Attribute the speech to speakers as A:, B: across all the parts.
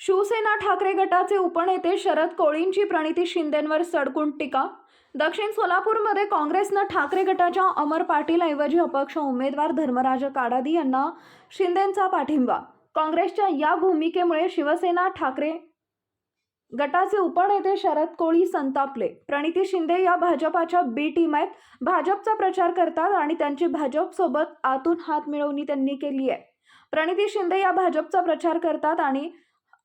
A: शिवसेना ठाकरे गटाचे उपनेते शरद कोळींची प्रणिती शिंदेंवर सडकून टीका. दक्षिण सोलापूरमध्ये काँग्रेसनं ठाकरे गटाच्या अमर पाटील ऐवजी अपक्ष उमेदवार धर्मराज काडादी यांना शिंदेंचा पाठिंबा. काँग्रेसच्या या भूमिकेमुळे शिवसेना ठाकरे गटाचे उपनेते शरद कोळी संतापले. प्रणिती शिंदे या भाजपाच्या बी टीम आहेत. भाजपचा प्रचार करतात आणि त्यांची भाजपसोबत आतून हात मिळवणी त्यांनी केली आहे. प्रणिती शिंदे या भाजपचा प्रचार करतात आणि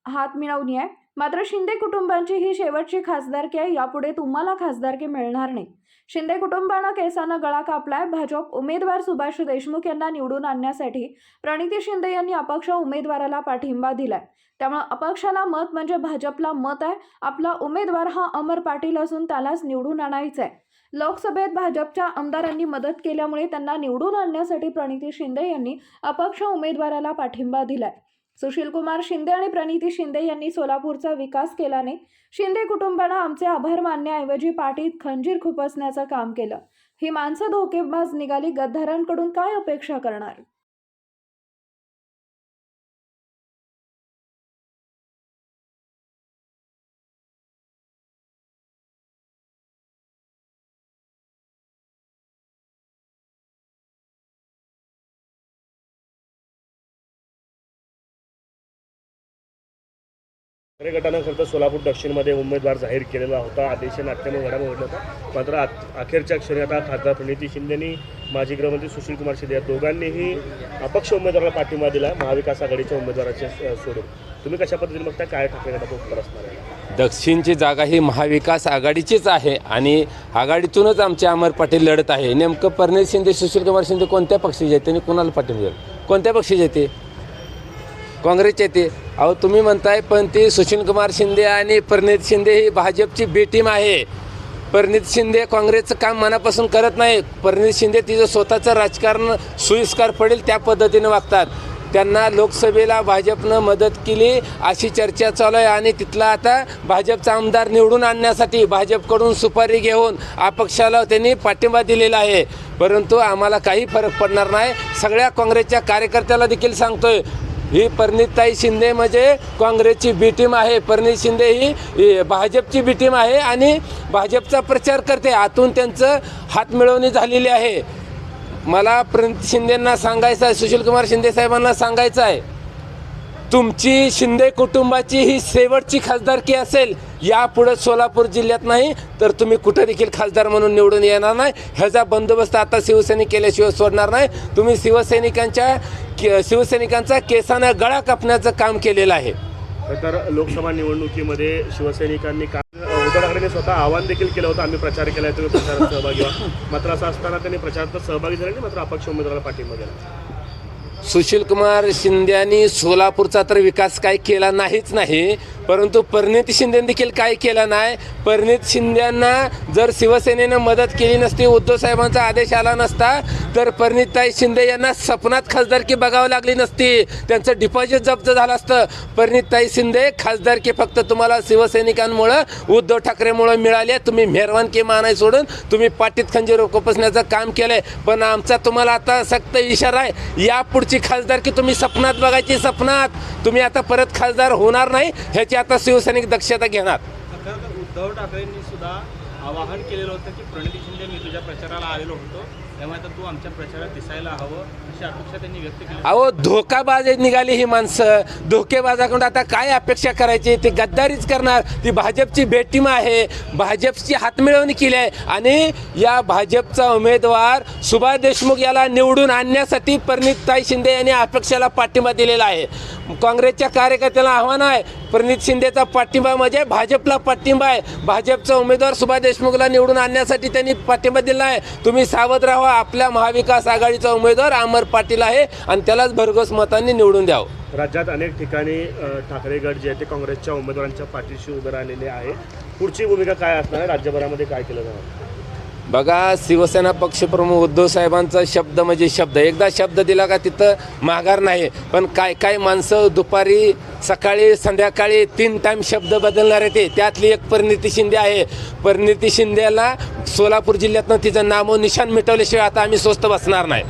A: हात मिळवणी आहे. मात्र शिंदे कुटुंबांची ही शेवटची खासदारकी आहे. यापुढे तुम्हाला खासदारकी मिळणार नाही. शिंदे कुटुंबानं केसानं गळा कापलाय. भाजप उमेदवार सुभाष देशमुख यांना निवडून आणण्यासाठी प्रणिती शिंदे यांनी अपक्ष उमेदवाराला पाठिंबा दिलाय. त्यामुळे अपक्षाला मत म्हणजे भाजपला मत आहे. आपला उमेदवार हा अमर पाटील असून त्यालाच निवडून आणायचा आहे लोकसभेत भाजपच्या आमदारांनी मदत केल्यामुळे त्यांना निवडून आणण्यासाठी प्रणिती शिंदे यांनी अपक्ष उमेदवाराला पाठिंबा दिलाय. सुशीलकुमार शिंदे आणि प्रणिती शिंदे यांनी सोलापूरचा विकास केल्याने शिंदे कुटुंबानं आमचे आभार मानण्याऐवजी पाठीत खंजीर खुपसण्याचं काम केलं. ही माणसं धोकेबाज निघाली गद्दारांकडून काय अपेक्षा करणार?
B: गटानं खरं तर सोलापूर दक्षिणमध्ये उमेदवार जाहीर केलेला होता. आदेश नाट्यमय घडामोड घडला होता मात्र आत- अखेरच्या क्षणी आता खासदार प्रणिती शिंदेनी माजी गृहमंत्री सुशीलकुमार शिंदे या दोघांनीही अपक्ष उमेदवाराला पाठिंबा दिला महाविकास आघाडीच्या उमेदवाराचे स्वरूप सोडून. तुम्ही कशा पद्धतीने बघता काय ठाकरे गटाचं उत्तर असणार आहे?
C: दक्षिणची जागा ही महाविकास आघाडीचीच आहे आणि आघाडीतूनच आमचे अमर पाटील लढत आहे. नेमकं परनेत शिंदे सुशीलकुमार शिंदे कोणत्या पक्षाचे आहेत? त्यांनी कोणाला पाठिंबा दिला? कोणत्या पक्षाचे येते काँग्रेसचे येते. अहो तुम्ही म्हणताय पण ती सुशीलकुमार शिंदे आणि परनीत शिंदे ही भाजपची बी टीम आहे. परनीत शिंदे काँग्रेसचं काम मनापासून करत नाही परनीत शिंदे तिचं स्वतःचं राजकारण सोयीस्कर पडेल त्या पद्धतीनं वागतात. त्यांना लोकसभेला भाजपनं मदत केली अशी चर्चा चालू आहे आणि तिथला आता भाजपचा आमदार निवडून आणण्यासाठी भाजपकडून सुपारी घेऊन अपक्षाला त्यांनी पाठिंबा दिलेला आहे. परंतु आम्हाला काही फरक पडणार नाही. सगळ्या काँग्रेसच्या कार्यकर्त्याला देखील सांगतोय ही परनीतताई शिंदे म्हणजे काँग्रेसची बी टीम आहे. परनीत शिंदे ही ही भाजपची बी टीम आहे आणि भाजपचा प्रचार करते. आतून त्यांचं हात मिळवणी झालेली आहे. मला प्रणित शिंदेंना सांगायचं आहे सुशीलकुमार शिंदे साहेबांना सांगायचं आहे तुमची शिंदे कुटुंबाची ही शेवटची खासदारकी असेल यापुढे सोलापूर जिल्ह्यात नाही तर तुम्ही कुठं देखील खासदार म्हणून निवडून येणार नाही. ह्याचा बंदोबस्त आता शिवसैनिक केल्याशिवाय सोडणार नाही. तुम्ही शिवसैनिकांच्या के- शिवसैनिकांचा केसानं गळा कापण्याचं काम केलेलं आहे.
B: तर लोकसभा निवडणुकीमध्ये शिवसैनिकांनी काल उद्धव ठाकरेंनी स्वतः आवाहन देखील केलं होतं आम्ही प्रचार केला आहे तुम्ही प्रचारात सहभागी व्हा. मात्र असं असताना त्यांनी प्रचारात सहभागी झाले नाही मात्र अपक्ष उमेदवाराला पाठिंबा दिला.
C: सुशीलकुमार शिंद्यांनी सोलापूरचा तर विकास काही केला नाहीच नाही परंतु परिणित शिंदे देखील काही केलं नाही. परिणित शिंद्यांना जर शिवसेनेनं मदत केली नसती उद्धव साहेबांचा आदेश आला नसता तर परिणितताई शिंदे यांना सपनात खासदारकी बघावं लागली नसती. त्यांचं डिपॉझिट जप्त झालं असतं. परिणितताई शिंदे खासदारकी फक्त तुम्हाला शिवसैनिकांमुळं उद्धव ठाकरेमुळं मिळाली. आहे. तुम्ही मेहरवानकी मानाय सोडून तुम्ही पाठीत खंजीर कोपसण्याचं काम केलंय. पण आमचा तुम्हाला आता सक्त इशारा आहे. या पुढची खासदारकी तुम्ही सपनात बघायची सपनात. तुम्ही आता परत खासदार होणार नाही ह्याची आता शिवसैनिक दक्षता घेणार?
D: उद्धव ठाकरेंनी सुद्धा आवाहन केलेलं होतं की प्रणिती शिंदे मी तुझ्या प्रचाराला आलेलो होतो. त्यामुळे आता तू आमच्या प्रचारात दिसायला हवं अशी अपेक्षा त्यांनी व्यक्त केली
C: अहो धोकाबाज निघाली ही माणसं. धोकेबाजाकडून आता काय अपेक्षा करायची? ती गद्दारीच करणार. ती भाजपची भेटीम आहे. भाजपची हातमिळवणी केली आहे. आणि या भाजपचा उमेदवार सुभाष देशमुख याला निवडून आणण्यासाठी परिणितताई शिंदे यांनी अपेक्षाला पाठिंबा दिलेला आहे. काँग्रेसच्या कार्यकर्त्याला आव्हान आहे. प्रणित शिंदेचा पाठिंबा म्हणजे भाजपला पाठिंबा आहे. भाजपचा उमेदवार सुभाष देशमुखला निवडून आणण्यासाठी त्यांनी पाठिंबा दिला आहे. तुम्ही सावध राहा आपल्या महाविकास आघाडीचा उमेदवार अमर पाटील आहे आणि त्यालाच भरघोस मतांनी निवडून द्यावं.
B: राज्यात अनेक ठिकाणी ठाकरे गट जे आहे ते काँग्रेसच्या उमेदवारांच्या पाठीशी उभे राहिलेले आहे. पुढची भूमिका काय असणार आहे? राज्यभरामध्ये काय केलं जाणार?
C: बघा शिवसेना पक्षप्रमुख उद्धव साहेबांचा शब्द म्हणजे शब्द. एकदा शब्द दिला का तिथं माघार नाही. पण काय काय माणसं दुपारी सकाळी संध्याकाळी तीन टाईम शब्द बदलणार ते. त्यातली एक परिणिती शिंदे आहे. परिणिती शिंदेला सोलापूर जिल्ह्यातनं तिचं नामो निशान मिटवल्याशिवाय आता आम्ही स्वस्त बसणार नाही.